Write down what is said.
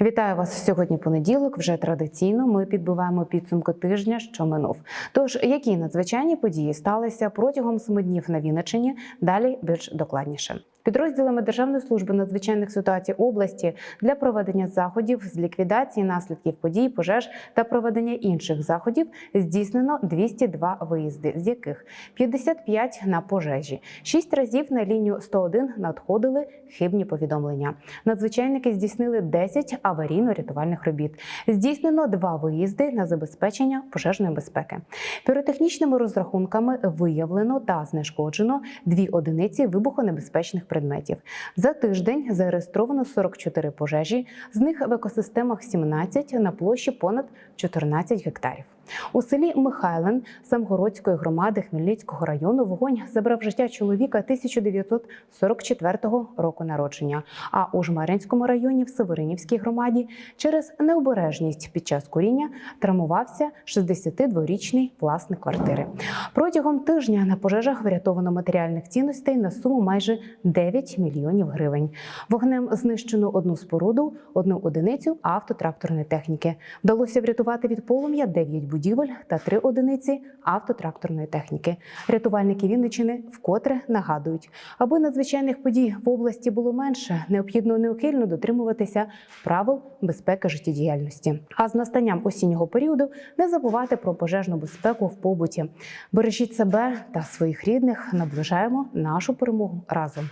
Вітаю вас сьогодні. Понеділок. Вже традиційно ми підбиваємо підсумки тижня, що минув. Тож, які надзвичайні події сталися протягом семи днів на Вінниччині? Далі більш докладніше. Підрозділами Державної служби надзвичайних ситуацій області для проведення заходів з ліквідації наслідків подій, пожеж та проведення інших заходів здійснено 202 виїзди, з яких 55 на пожежі. Шість разів на лінію 101 надходили хибні повідомлення. Надзвичайники здійснили 10 аварійно-рятувальних робіт. Здійснено два виїзди на забезпечення пожежної безпеки. Піротехнічними розрахунками виявлено та знешкоджено дві одиниці вибухонебезпечних предметів. За тиждень зареєстровано 44 пожежі, з них в екосистемах 17 на площі понад 14 гектарів. У селі Михайлен Самгородської громади Хмельницького району вогонь забрав життя чоловіка 1944 року народження. А у Жмаринському районі в Северинівській громаді через необережність під час куріння травмувався 62-річний власник квартири. Протягом тижня на пожежах врятовано матеріальних цінностей на суму майже 9 мільйонів гривень. Вогнем знищено одну споруду, одну одиницю автотракторної техніки. Вдалося врятувати від полум'я 9 будівель та 3 одиниці автотракторної техніки. Рятувальники Вінничини вкотре нагадують, аби надзвичайних подій в області було менше, необхідно неухильно дотримуватися правил безпеки життєдіяльності. А з настанням осіннього періоду не забувати про пожежну безпеку в побуті. Бережіть себе та своїх рідних. Наближаємо нашу перемогу разом.